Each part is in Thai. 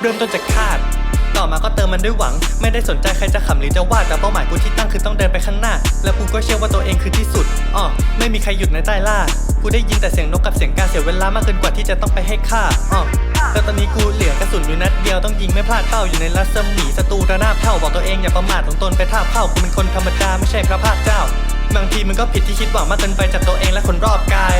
เริ่มต้นจากคาด ต่อมาก็เติมมันด้วยหวัง ไม่ได้สนใจใครจะขำหรือจะว่าแต่เป้าหมายกูที่ตั้งคือต้องเดินไปข้างหน้า แล้วกูก็เชื่อว่าตัวเองคือที่สุดอ้อไม่มีใครหยุดในใต้ล่ากูได้ยินแต่เสียงนกกับเสียงกาเสียเวลามากเกินกว่าที่จะต้องไปให้ฆ่าอ้อแต่ตอนนี้กูเหลือกระสุนอยู่นัดเดียวต้องยิงไม่พลาดเป้าอยู่ในรัศมีศัตรูระนาบเท่าบอกตัวเองอย่าประมาทของตนไปท่าเข้ากูเป็นคนธรรมดาไม่ใช่พระภาคเจ้าบางทีมันก็ผิดที่คิดหวังมากเกินไปจากตัวเองและคนรอบกาย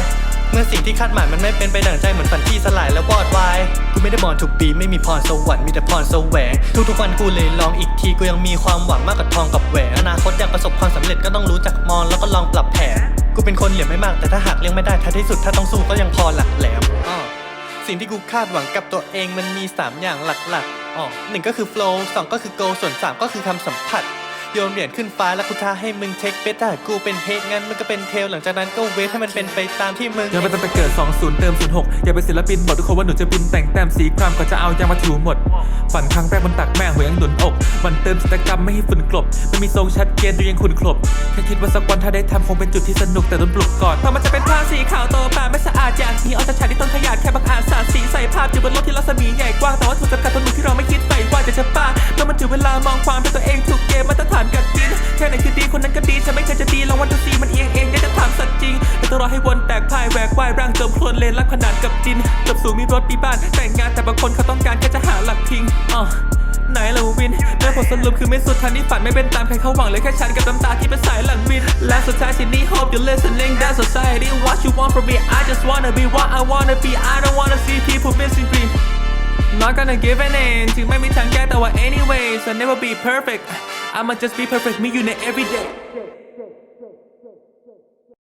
เมื่อสิ่งที่คาดหมายมันไม่เป็นไปดั่งใจเหมือนฝันที่สลายแล้ววอดวายกูไม่ได้บอลทุกปีไม่มีพรสวรรค์มีแต่พรแสวง ทุกๆวันกูเลยลองอีกทีกูยังมีความหวังมากกว่าทองกับแหวนอนาคตอยากประสบความสำเร็จก็ต้องรู้จักมองแล้วก็ลองปรับแผนกูเป็นคนเหลี่ยมไม่มากแต่ถ้าหากเลี้ยงไม่ได้ท้ายที่สุดถ้าต้องสู้ก็ยังพอหลักแหลมอ้อสิ่งที่กูคาดหวังกับตัวเองมันมี 3 อย่างหลักๆอ๋อหนึ่งก็คือ flow สองก็คือ goal ส่วน 3 ก็คือคำสัมผัส โยนเหรียญขึ้นฟ้าแล้วกูท้าให้มึงเทคเบสถ้าหากกูเป็นเฮกงั้นมันก็เป็นเทลหลังจากนั้นก็เวทให้มันเป็นไปตามที่มึงยังไม่ต้องไปเกิด 20 เติม 06 อย่าเป็นศิลปินบอกทุกคนว่าหนูจะบินแต่งแต้มสีครามก็จะเอายางมาถูหมด ฝันครั้งแรกบนตักแม่หัวยังหนุนอก มันเติมจิตรกรรมไม่ให้ฝุ่นกลบไม่มีทรงชัดเจนดูยังขุนขลบแค่คิดว่าสักวันถ้าได้ทำคงเป็นจุดที่สนุกแต่โดนปลุกก่อนเพราะมันจะเป็นผ้าสีขาวโตป่าไม่สะอาดอย่างนี้เอาจากฉากที่ต้นขยะแค่บางอาจสาดสีใส่ภาพอยู่บนโลกที่รัศมีใหญ่กว้างแต่ว่าถูกจำกัดตัวหนูที่เราไม่คิดไปว่าจะจะป้าเมื่อมันถึงเวลามองความเป็นตัวเอง นแค่ไหนคือดีคนนั้นก็ดีฉันไม่เคยจะดีลองวันดูซีมันเอียงเองอยากจะถามสัตว์จริงแต่ต้องรอให้วนแตกพ่ายแหวกว่ายร่างจมโคลนเลนรักขนาดกับจินจบสูงมีรถมีบ้านแต่งงานแต่บางคนเขาต้องการแค่จะหาหลักพิงอะไหนล่ะวินเมื่ผลสรุปคือไม่สุดทางที่ฝันไม่เป็นตามใครเขาหวังเลยแค่ฉันกับน้ำตาที่เป็นสายหลังวิน และสุดท้ายที่นี่ hope you listening that society what you want from me I just wanna be what I wanna be I don't wanna see people missing dream Not gonna give an in ถึงไม่มีทางแก้แต่ว่า anyways I'll never be perfect I'ma just be perfect me know every day